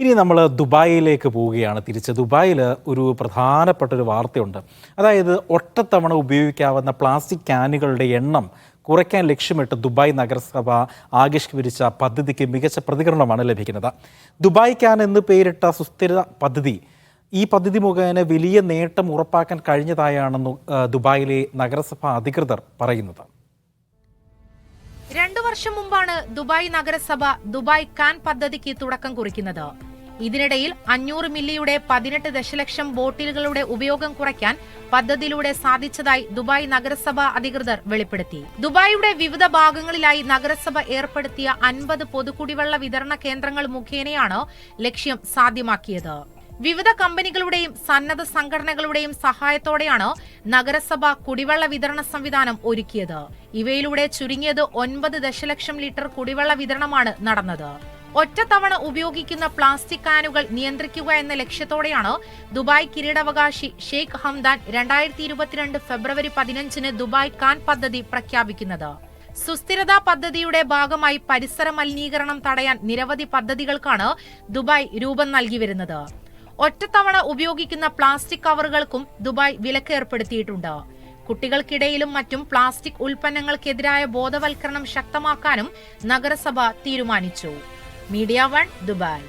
ഇനി നമ്മൾ ദുബായിലേക്ക് പോവുകയാണ്. തിരിച്ച് ദുബായിൽ ഒരു പ്രധാനപ്പെട്ട ഒരു വാർത്തയുണ്ട്. അതായത് ഒറ്റത്തവണ ഉപയോഗിക്കാവുന്ന പ്ലാസ്റ്റിക് ക്യാനുകളുടെ എണ്ണം കുറയ്ക്കാൻ ലക്ഷ്യമിട്ട് ദുബായ് നഗരസഭ ആവിഷ്കരിച്ച പദ്ധതിക്ക് മികച്ച പ്രതികരണമാണ് ലഭിക്കുന്നത്. ദുബായ് ക്യാൻ എന്ന് പേരിട്ട സുസ്ഥിര പദ്ധതി ഈ പദ്ധതി മുഖേന വലിയ നേട്ടം ഉറപ്പാക്കാൻ കഴിഞ്ഞതായാണെന്ന് ദുബായിലെ നഗരസഭാ അധികൃതർ പറയുന്നത്. രണ്ടു വർഷം മുമ്പാണ് ദുബായ് നഗരസഭ ദുബായ് കാൻ പദ്ധതിക്ക് തുടക്കം കുറിക്കുന്നത്. ഇതിനിടയിൽ അഞ്ഞൂറ് മില്ലിയുടെ പതിനെട്ട് ദശലക്ഷം ബോട്ടിലുകളുടെ ഉപയോഗം കുറയ്ക്കാൻ പദ്ധതിയിലൂടെ സാധിച്ചതായി ദുബായ് നഗരസഭ അധികൃതർ വെളിപ്പെടുത്തി. ദുബായിയുടെ വിവിധ ഭാഗങ്ങളിലായി നഗരസഭ ഏർപ്പെടുത്തിയ അൻപത് പൊതുകുടിവെള്ള വിതരണ കേന്ദ്രങ്ങൾ മുഖേനയാണ് ലക്ഷ്യം സാധ്യമാക്കിയത്. വിവിധ കമ്പനികളുടെയും സന്നദ്ധ സംഘടനകളുടെയും സഹായത്തോടെയാണ് നഗരസഭ കുടിവെള്ള വിതരണ സംവിധാനം ഒരുക്കിയത്. ഇവയിലൂടെ ചുരുങ്ങിയത് ഒൻപത് ദശലക്ഷം ലിറ്റർ കുടിവെള്ള വിതരണമാണ് നടന്നത്. ഒറ്റത്തവണ ഉപയോഗിക്കുന്ന പ്ലാസ്റ്റിക് കാനുകൾ നിയന്ത്രിക്കുക എന്ന ലക്ഷ്യത്തോടെയാണ് ദുബായ് കിരീടാവകാശി ഷെയ്ഖ് ഹംദാൻ രണ്ടായിരത്തി ഇരുപത്തിരണ്ട് ഫെബ്രുവരി പതിനഞ്ചിന് ദുബായ് കാൻ പദ്ധതി പ്രഖ്യാപിക്കുന്നത്. സുസ്ഥിരതാ പദ്ധതിയുടെ ഭാഗമായി പരിസര മലിനീകരണം തടയാൻ നിരവധി പദ്ധതികൾക്കാണ് ദുബായ് രൂപം നൽകി വരുന്നത്. ഒറ്റത്തവണ ഉപയോഗിക്കുന്ന പ്ലാസ്റ്റിക് കവറുകൾക്കും ദുബായ് വിലക്ക് ഏർപ്പെടുത്തിയിട്ടുണ്ട്. കുട്ടികൾക്കിടയിലും മറ്റും പ്ലാസ്റ്റിക് ഉൽപ്പന്നങ്ങൾക്കെതിരായ ബോധവൽക്കരണം ശക്തമാക്കാനും നഗരസഭ തീരുമാനിച്ചു. Media one Dubai